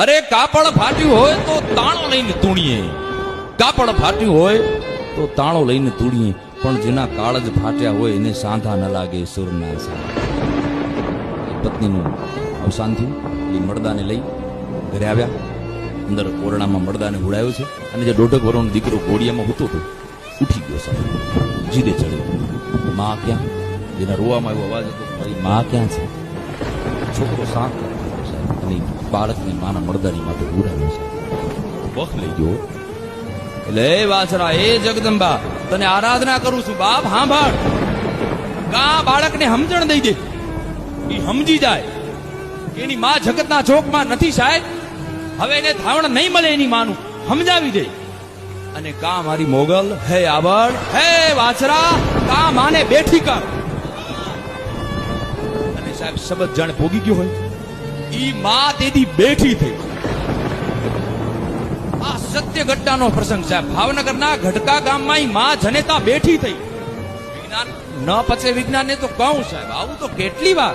અરે કાપડ ફાટ્યું હોય તો તાણો લઈને તૂણીએ. કાપડ ફાટ્યું હોય તો તાણો લઈને તૂણીએ. પણ જેના કાળજ ફાટ્યા હોય એને સાંધા ન લાગે સુરના પત્નીનું અવસાન થયું. એ મળદાને લઈ ઘરે આવ્યા. અંદર ઓરડામાં મળદાને હુડાયો છે. અને જે દોઢક વર્ષનો દીકરો ઘોડિયામાં હતો હતો, ઉઠી ગયો સાહેબ. જીદે ચડ્યો. માં ક્યાં? જેના રોવામાં એવો અવાજ હતો, મારી માં ક્યાં છે? છોકરો સાહેબ અને બાળકની માના મરદાની માટે હુડાવ્યો સાહેબ વખ લઈ ગયો. એટલે વાછરા એ જગદંબા, તને આરાધના કરું છું, બાપ સાંભળ કા બાળકને સમજણ દઈ દે. એ સમજી જાય. એની માં જગતના ચોકમાં નથી સાહેબ. હવે એને ધાવણ નહીં મળે એની માનું. સમજાવી દે. અને કા મારી મોગલ, હે આવડ હે વાછરા કા માને બેઠી કર. અને સાહેબ, શબ્દ જાણે ભોગી ગયો હોય. ઈ માં તેથી બેઠી થઈ. આ સત્ય ઘટનાનો પ્રસંગ સાહેબ. ભાવનગરના ઘટકા ગામમાં ઈ માં જનેતા બેઠી થઈ. વિજ્ઞાન ન પચે વિજ્ઞાનને તો કહું સાહેબ, આવું તો કેટલી વાર